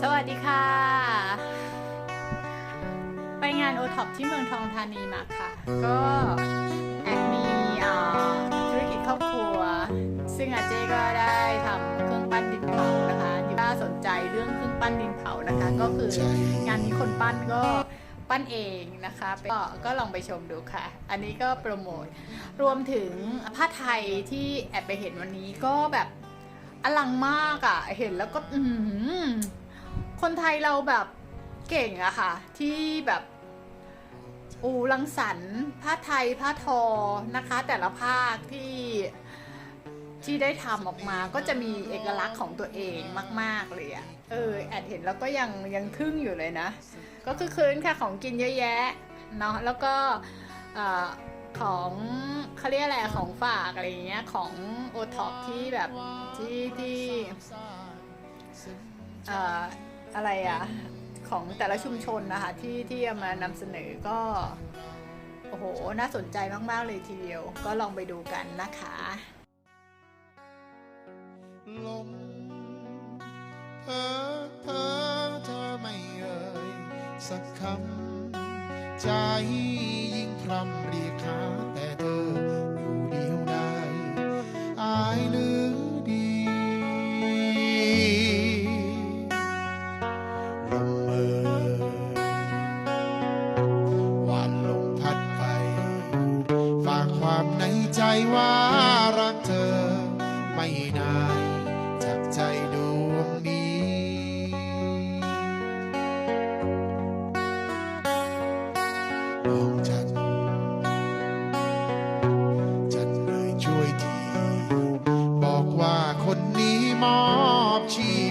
สวัสดีค่ะ ไปงานโอท็อปที่เมืองทองธานีมาค่ะ ก็แอดมีอ่อธุรกิจครอบครัว ซึ่งอาเจก็ได้ทำเครื่องปั้นดินเผานะคะถ้าสนใจเรื่องเครื่องปั้นดินเผานะคะ ก็คืองานนี้คนปั้นก็ปั้นเองนะคะก็ก็ลองไปชมดูค่ะ อันนี้ก็โปรโมท รวมถึงผ้าไทยที่แอบไปเห็นวันนี้ก็แบบอลังมากอะ่ะ เห็นแล้วก็ อือหือ คนไทยเราแบบเก่งอะค่ะ ที่แบบอูรังสรรค์ผ้าไทยผ้าทอนะคะ แต่ละภาคที่ที่ได้ทำออกมาก็จะมีเอกลักษณ์ของตัวเองมาก ๆ เลยอะเออแอดเห็นแล้วก็ยังยังทึ่งอยู่เลยนะ ก็คือคืนค่ะของกินเยอะแยะเนาะแล้วก็อของเขาเรียกอะไรของฝากอะไรเงี้ยของโอท็อปที่แบบที่ที่เอ่อ อะไรอะของแต่ละชุมชนนะคะที่ที่เอามานำเสนอก็โอ้โห น่าสนใจมาก ๆ เลยทีเดียว ก็ลองไปดูกันนะคะลมเพ้อเพ้อเธอไม่เอ่ยสักคำใจยิ่งพรำเรียกหา วานลมพัดไป ฝากความในใจว่ารักเธอ ไม่นานจากใจดวงนี้ มองจันจันเลยช่วยที บอกว่าคนนี้มอบชี